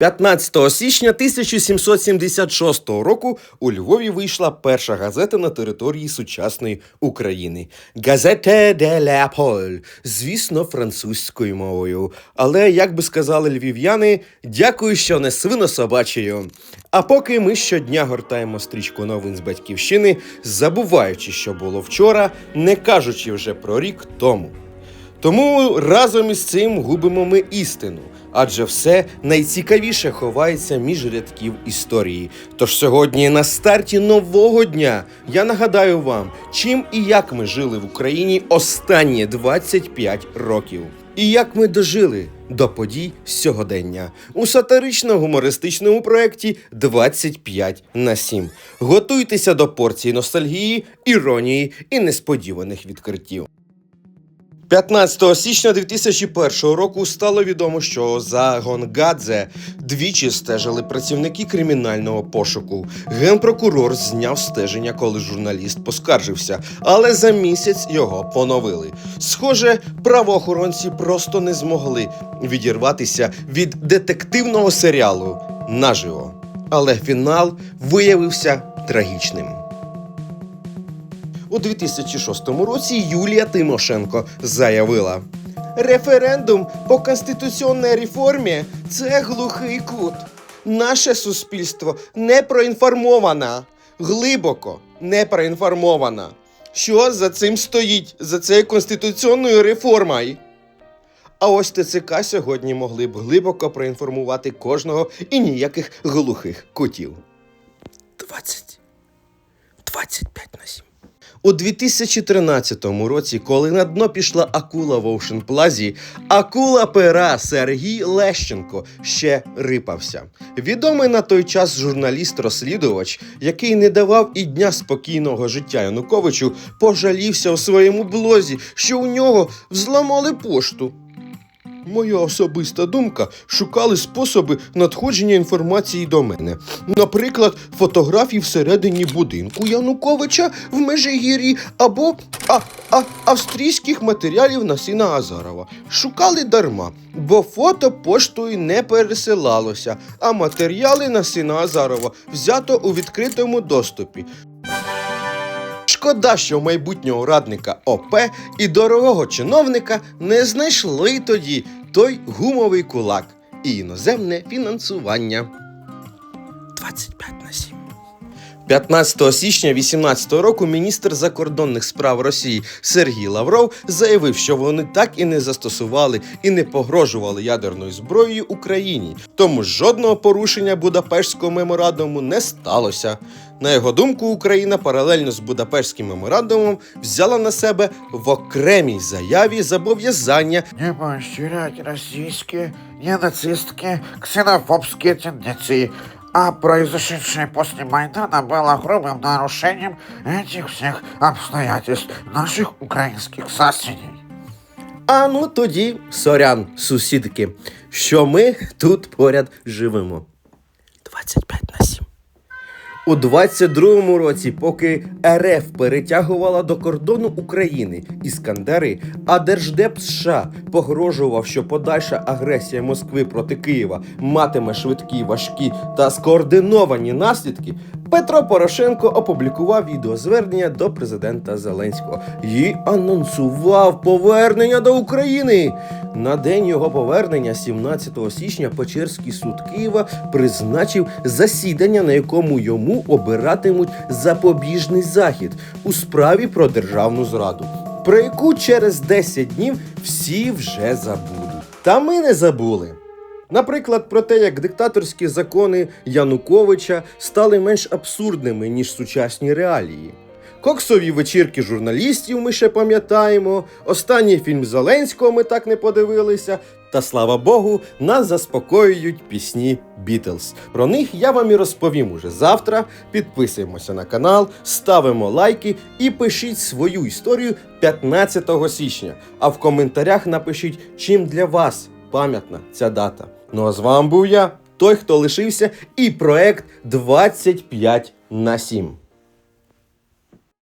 15 січня 1776 року у Львові вийшла перша газета на території сучасної України. Газете де ля Поль, звісно, французькою мовою. Але, як би сказали львів'яни, дякую, що не свинособачею. А поки ми щодня гортаємо стрічку новин з батьківщини, забуваючи, що було вчора, не кажучи вже про рік тому. Тому разом із цим губимо ми істину, адже все найцікавіше ховається між рядків історії. Тож сьогодні на старті нового дня я нагадаю вам, чим і як ми жили в Україні останні 25 років. І як ми дожили до подій сьогодення у сатирично-гумористичному проєкті 25 на 7. Готуйтеся до порції ностальгії, іронії і несподіваних відкриттів. 15 січня 2001 року стало відомо, що за Гонгадзе двічі стежили працівники кримінального пошуку. Генпрокурор зняв стеження, коли журналіст поскаржився, але за місяць його поновили. Схоже, правоохоронці просто не змогли відірватися від детективного серіалу наживо. Але фінал виявився трагічним. У 2006 році Юлія Тимошенко заявила: Референдум по конституційній реформі це глухий кут. Наше суспільство не проінформоване, глибоко не проінформоване. Що за цим стоїть, за цією конституційною реформою? А ось ТЦК сьогодні могли б глибоко проінформувати кожного і ніяких глухих кутів. 20. 25 на 7. У 2013 році, коли на дно пішла акула в Оушен Плазі, акула пера Сергій Лещенко ще рипався. Відомий на той час журналіст-розслідувач, який не давав і дня спокійного життя Януковичу, пожалівся у своєму блозі, що у нього взламали пошту. Моя особиста думка шукали способи надходження інформації до мене. Наприклад, фотографії всередині будинку Януковича в Межигір'ї або а, а, австрійських матеріалів на сина Азарова. Шукали дарма, бо фото поштою не пересилалося, а матеріали на сина Азарова взято у відкритому доступі. Шкода, що майбутнього радника ОП і дорогого чиновника не знайшли тоді той гумовий кулак і іноземне фінансування. 25 на 7. 15 січня 2018 року міністр закордонних справ Росії Сергій Лавров заявив, що вони так і не застосували і не погрожували ядерною зброєю Україні. Тому жодного порушення Будапештського меморандуму не сталося. На його думку, Україна паралельно з Будапештським меморандумом взяла на себе в окремій заяві зобов'язання не поощрять российские ненацистские ксенофобские тенденции, а произошедшее после Майдана было грубым нарушением этих всех обстоятельств наших украинских соседей. А ну тоді, сорян, сусідки, що ми тут поряд живемо. 25 на 7. У 22-му році, поки РФ перетягувала до кордону України іскандери, а Держдеп США погрожував, що подальша агресія Москви проти Києва матиме швидкі, важкі та скоординовані наслідки, Петро Порошенко опублікував відеозвернення до президента Зеленського і анонсував повернення до України. На день його повернення, 17 січня, Печерський суд Києва призначив засідання, на якому йому обиратимуть запобіжний захід у справі про державну зраду, про яку через 10 днів всі вже забудуть. Та ми не забули. Наприклад, про те, як диктаторські закони Януковича стали менш абсурдними, ніж сучасні реалії. Коксові вечірки журналістів ми ще пам'ятаємо. Останній фільм Зеленського ми так не подивилися. Та слава Богу, нас заспокоюють пісні Бітлз. Про них я вам і розповім уже завтра. Підписуємося на канал, ставимо лайки і пишіть свою історію 15 січня. А в коментарях напишіть, чим для вас пам'ятна ця дата. Ну а з вами був я, той, хто лишився, і проект 25 на 7.